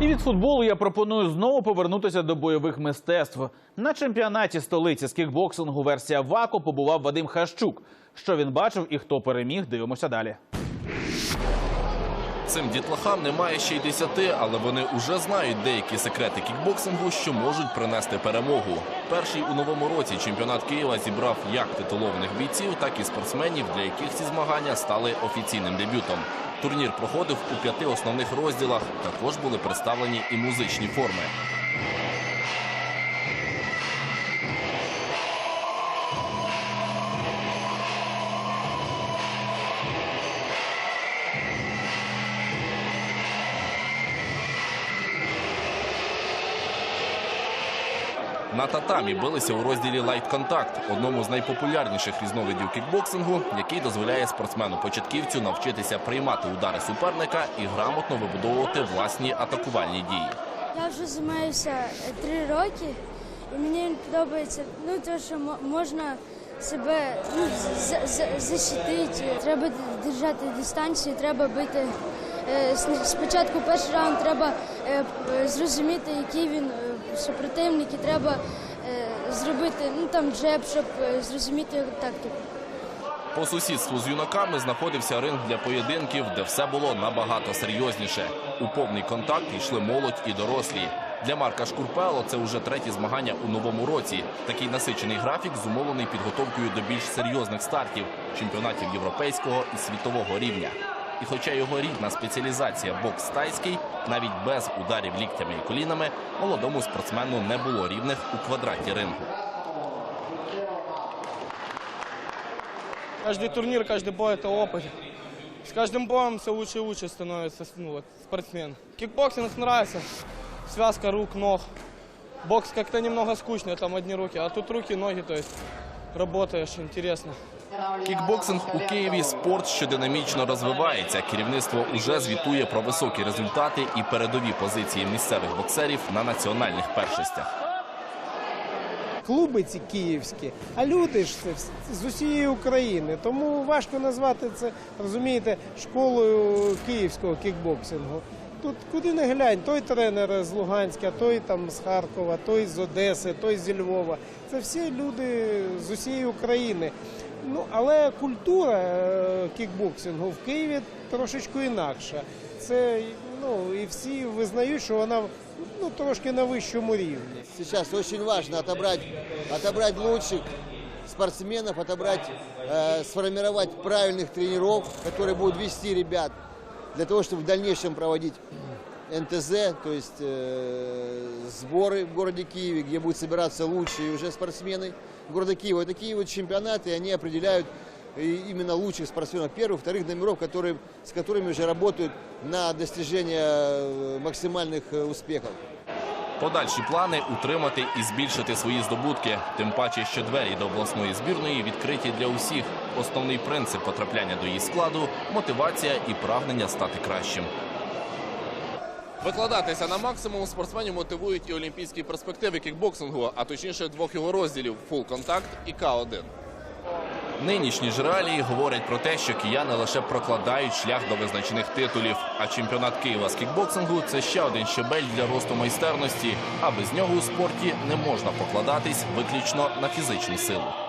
І від футболу я пропоную знову повернутися до бойових мистецтв. На чемпіонаті столиці з кікбоксингу версія ВАКО побував Вадим Хащук. Що він бачив і хто переміг, дивимося далі. Цим дітлахам немає ще й десяти, але вони уже знають деякі секрети кікбоксингу, що можуть принести перемогу. Перший у новому році чемпіонат Києва зібрав як титулованих бійців, так і спортсменів, для яких ці змагання стали офіційним дебютом. Турнір проходив у п'яти основних розділах. Також були представлені і музичні форми. На татамі билися у розділі лайт-контакт, одному з найпопулярніших різновидів кікбоксингу, який дозволяє спортсмену-початківцю навчитися приймати удари суперника і грамотно вибудовувати власні атакувальні дії. Я вже займаюся е, три роки, і мені подобається ну, те, що мо- можна себе ну, за- за- защитити. Треба держати дистанцію, треба бити. Е, Спочатку перший раунд треба е, зрозуміти, який він е, супротивник, і треба е, зробити ну, там джеб, щоб е, зрозуміти його тактику. По сусідству з юнаками знаходився ринг для поєдинків, де все було набагато серйозніше. У повний контакт йшли молодь і дорослі. Для Марка Шкурпело це вже треті змагання у новому році. Такий насичений графік зумовлений підготовкою до більш серйозних стартів чемпіонатів європейського і світового рівня. І хоча його рідна спеціалізація бокс тайський, навіть без ударів ліктями і колінами, молодому спортсмену не було рівних у квадраті рингу. Каждый турнир, каждый бой – это опыт. С каждым боем все лучше и лучше становится ну, вот, спортсмен. Кикбоксинг нравится. Связка рук, ног. Бокс как-то немного скучный, там одни руки. А тут руки, ноги, то есть работаешь, интересно. Кікбоксинг у Києві спорт, що динамічно розвивається. Керівництво уже звітує про високі результати і передові позиції місцевих боксерів на національних першостях. клуби ці київські, а люди ж це з усієї України. Тому важко назвати це, розумієте, школою київського кікбоксингу. Тут куди не глянь, той тренер з Луганська, той там з Харкова, той з Одеси, той зі Львова. Це всі люди з усієї України. Ну, але культура е, кікбоксингу в Києві трошечки інакша. Це ну і всі визнають, що вона ну трошки на вищому рівні. Сейчас очень важно отобрать, отобрать лучших спортсменов, отобрать, э, сформировать правильных тренеров, которые будут вести ребят для того, чтобы в дальнейшем проводить НТЗ, то есть э, сборы в городе Киеве, где будут собираться лучшие уже спортсмены города Киева. И такие вот чемпионаты, они определяют и именно лучших спортсменов первых, вторых номеров, которые, с которыми уже работают на достижение э, максимальных э, успехов. Подальші плани утримати і збільшити свої здобутки. Тим паче, що двері до обласної збірної відкриті для усіх. Основний принцип потрапляння до її складу мотивація і прагнення стати кращим. Викладатися на максимум спортсменів мотивують і олімпійські перспективи кікбоксингу, а точніше двох його розділів фул контакт і К1. Нинішні ж реалії говорять про те, що кияни лише прокладають шлях до визначених титулів. А чемпіонат Києва з кікбоксингу це ще один щебель для росту майстерності. А без нього у спорті не можна покладатись виключно на фізичну силу.